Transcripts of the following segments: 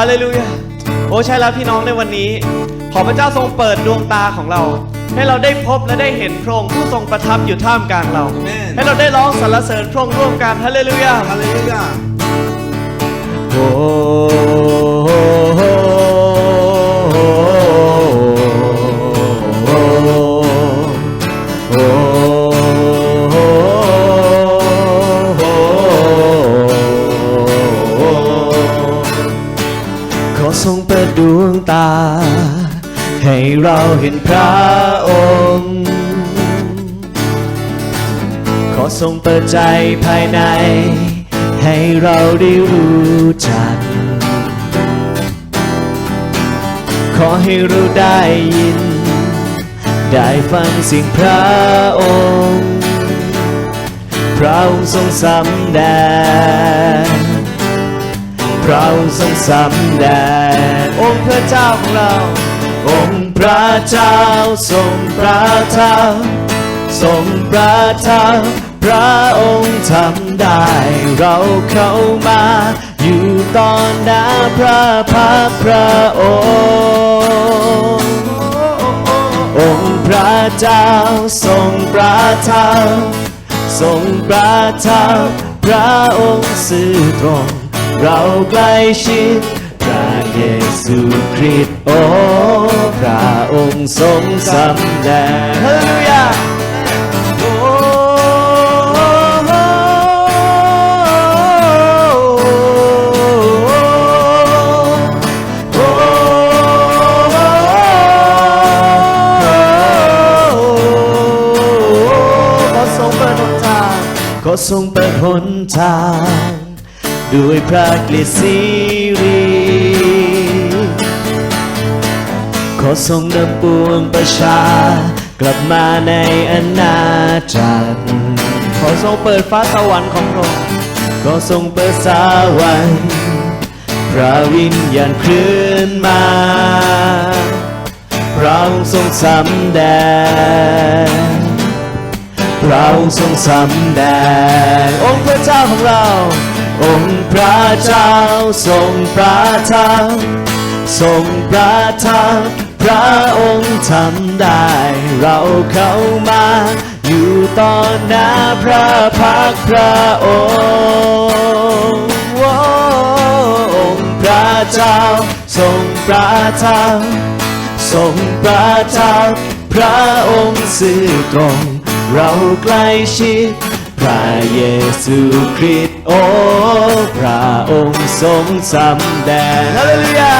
ฮาเลลูยาโอ้ใช่แล้วพี่น้องในวันนี้ ขอพระเจ้าทรงเปิดดวงตาของเรา ให้เราได้พบและได้เห็นพระองค์ผู้ทรงประทับอยู่ท่ามกลางเรา Amen ให้เราได้ร้องสรรเสริญพระองค์ร่วมกันฮาเลลูยา Hallelujah. โเราเห็นพระองค์ ขอทรงเปิดใจภายใน ให้เราได้รู้จัก ขอให้เราได้ยิน ได้ฟังสิ่งพระองค์ พระองค์ทรงสำแดงพระองค์ทรงสำแดงองค์พระเจ้าของเราองค์ พระเจ้าทรงประทับทรงประทับพระองค์ทำได้เราเข้ามา อยู่ตอนหน้าพระพักตร์พระองค์องค์พระเจ้าทรงประทับทรงประทับพระองค์สื่อตรง เราใกล้ชิด ยซูคริสต์โอ้พระองค์ทรงสำแดงฮาเลลูยาโอ้โอ้ขอทรงเปิดหนทางขอทรงเปิดหนทาง ด้วยพระกฤษสิ ขอทรงนำปวงประชา กลับมาในอาณาจักร ขอทรงเปิดฟ้าสวรรค์ของพระองค์ขอทรงเปิดสวรรค์พระวิญญาณเคลื่อนมาพระองค์ทรงสำแดงพระองค์ทรงสำแดงองค์พระเจ้าของเรา องค์พระเจ้าทรงประทับทรงประทับ พระองค์ทำได้ เราเข้ามา อยู่ต่อหน้าพระพักพระองค์โอ้องค์พระเจ้า ทรงประทับทรงประทับพระองค์สื่อตรง เราใกล้ชิดพระเยซูคริสต์โอ้พระองค์ทรงสำแดงฮาเลลูยา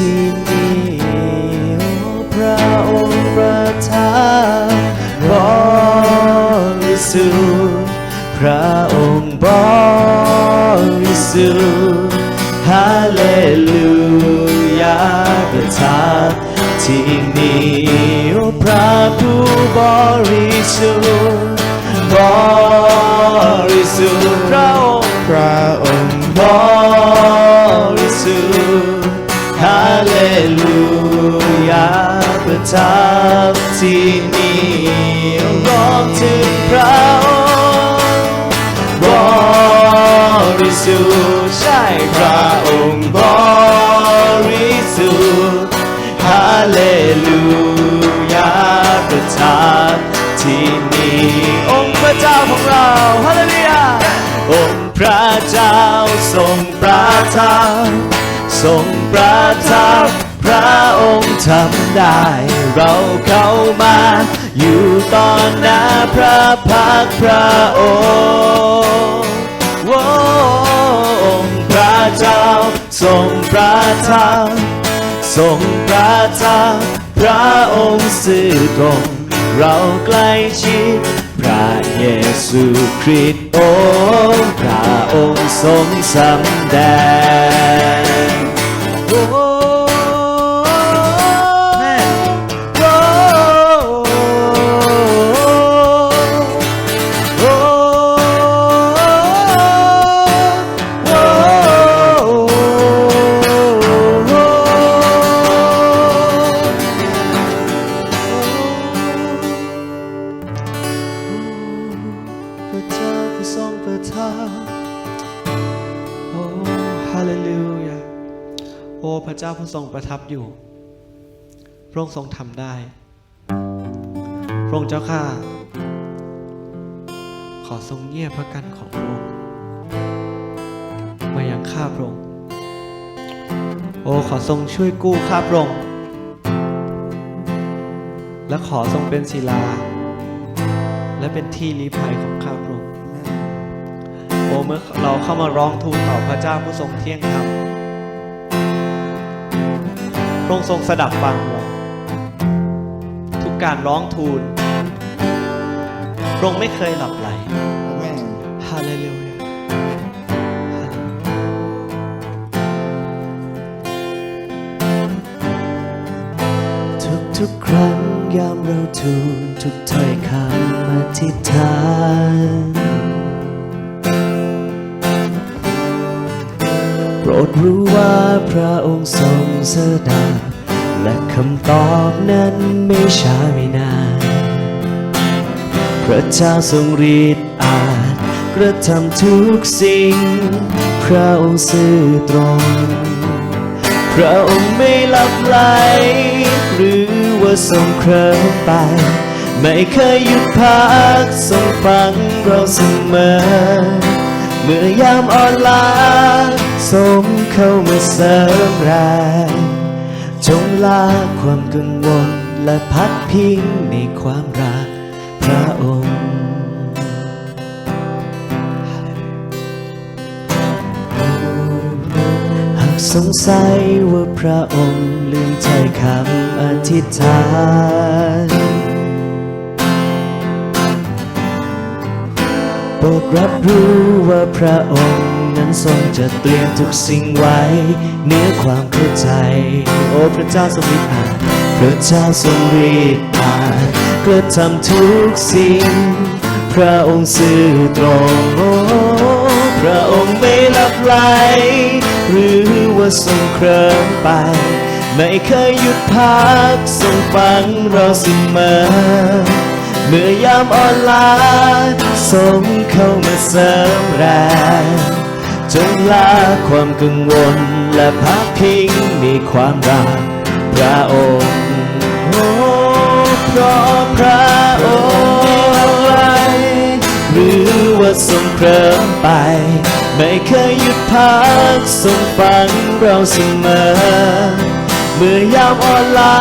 ที่นี้พระองค์ประทับบริสุทธิ์พระองค์บริสุทธิ์ฮาเลลูยาประทับที่นี้พระผู้บริสุทธิ์บริสุทธิ์พระองค์พระองค์บริ ประทับที่นี่ร้องถึงพระองค์บริสุทธิ์ใช่พระองค์บริสุทธิ์ฮาเลลูยาประทับที่นี่องค์พระเจ้าของเราฮาเลลูยาองค์พระเจ้าทรงประทับทรงประทับพระองค์ ทำได้เราเข้ามา อยู่ต่อหน้าพระพักพระองค์โอ้องค์พระประทับทรงประทับพระองค์สื่อตรงเราใกล้ชิดพระเยซูคริสต์โอ้พระองค์ทรงสำแดง อ้พระเจ้าผู้ทรงประทับอยู่ พระองค์ทรงทำได้ พระองค์เจ้าข้าขอทรงเงียบพระกันของพระองค์มายังข้าพระองค์โอ้ขอทรงช่วยกู้ข้าพระองค์และขอทรงเป็นศิลา และเป็นที่ลี้ภัยของข้าพระองค์โอ้เมื่อเราเข้ามาร้องทูลต่อพระเจ้าผู้ทรงเที่ยงธรรม ระองค์ทรงสดับฟังเราทุกการร้องทูลพระองค์ไม่เคยหลับไหล Amen. ฮาเลลูยาทุกทุกๆครั้งยามเราทูลทุกถ้อยคำอธิษฐาน รดรู้ว่าพระองค์ทรงสดับและคำตอบนั้นไม่ช้าไม่นานพระเจ้าทรงฤทธิ์อาจกระทำทุกสิ่ง พระองค์ซื่อตรง พระองค์ไม่หลับไหลหรือว่าทรงเคลิ้มไป ไม่เคยหยุดพักทรงฟังเราเสมอ เมื่อยามอ่อนล้าทรงเข้ามาเสริมแรงจงลาความกังวลและพัดพิงในความรักพระองค์หากสงสัยว่าพระองค์ลืมถ้อยคำอธิษฐาน โปรดรับรู้ว่าพระองค์นั้นทรงจะเตรียมทุกสิ่งไว้เหนือความเข้าใจ โอ้พระเจ้าทรงฤทธิ์อาจพระเจ้าทรงฤทธิ์อาจกระทำทุกสิ่ง พระองค์ซื่อตรงโอ้พระองค์ไม่หลับไหลหรือว่าทรงเคลิ้มไป ไม่เคยหยุดพักทรงฟังเราเสมอ เมื่อยามอ่อนล้าทรงเข้ามาเสริมแรงจงลาความกังวลและพักพิงมีความรักพระองค์โอ้เพราะพระองค์หรือว่าทรงเคลิ้มไป ไม่เคยหยุดพักทรงฟังเราเสมอ เมื่อยามอ่อนล้า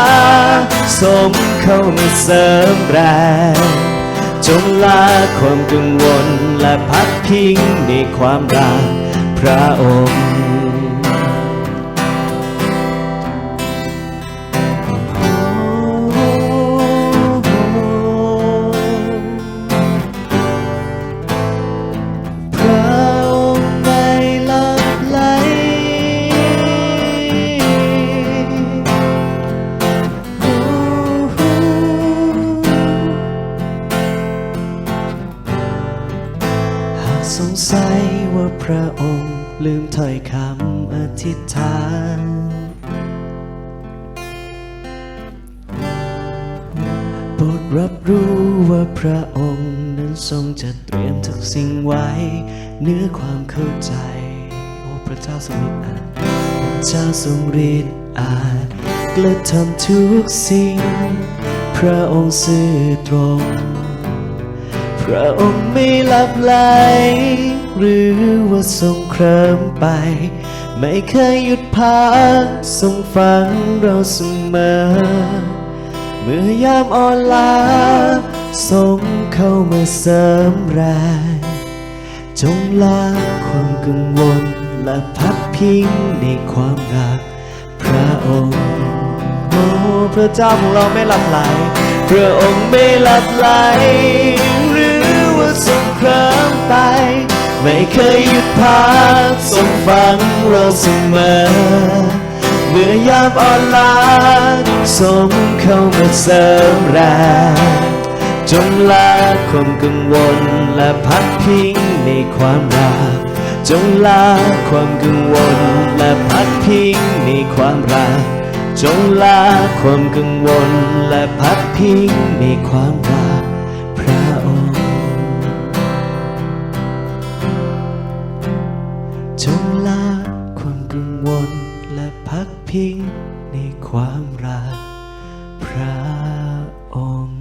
สมเข้ามาเสริมแรงจงลาความกังวลและพักพิงในความรักพระองค์ ระองค์ลืมถ้อยคำอธิษฐาน โปรดรับรู้ว่าพระองค์นั้นทรงจะเตรียมทุกสิ่งไว้ เนื้อความเข้าใจ โอ้พระเจ้าทรงฤทธิ์อาจพระเจ้าทรงฤทธิ์อาจกระทำทุกสิ่ง พระองค์ซื่อตรง พระองค์ไม่หลับไหล หรือว่าทรงเคลิ้มไป ไม่เคยหยุดพักทรงฟังเราเสมอ เมื่อยามอ่อนล้าทรงเข้ามาเสริมแรงจงลาความกังวลและพักพิงในความรัก พระองค์โอ้พระเจ้าของเราไม่หลับไหล พระองค์ไม่หลับไหล หรือว่าทรงเคลิ้มไป ไม่เคยหยุดพักทรงฟังเราเสมอ เมื่อยามอ่อนล้าทรงเข้ามาเสริมแรงจงลาความกังวลและพักพิงในความรักจงลาความกังวลและพักพิงในความรักจงลาความกังวลและพักพิงในความรัก พิงในความรักพระองค์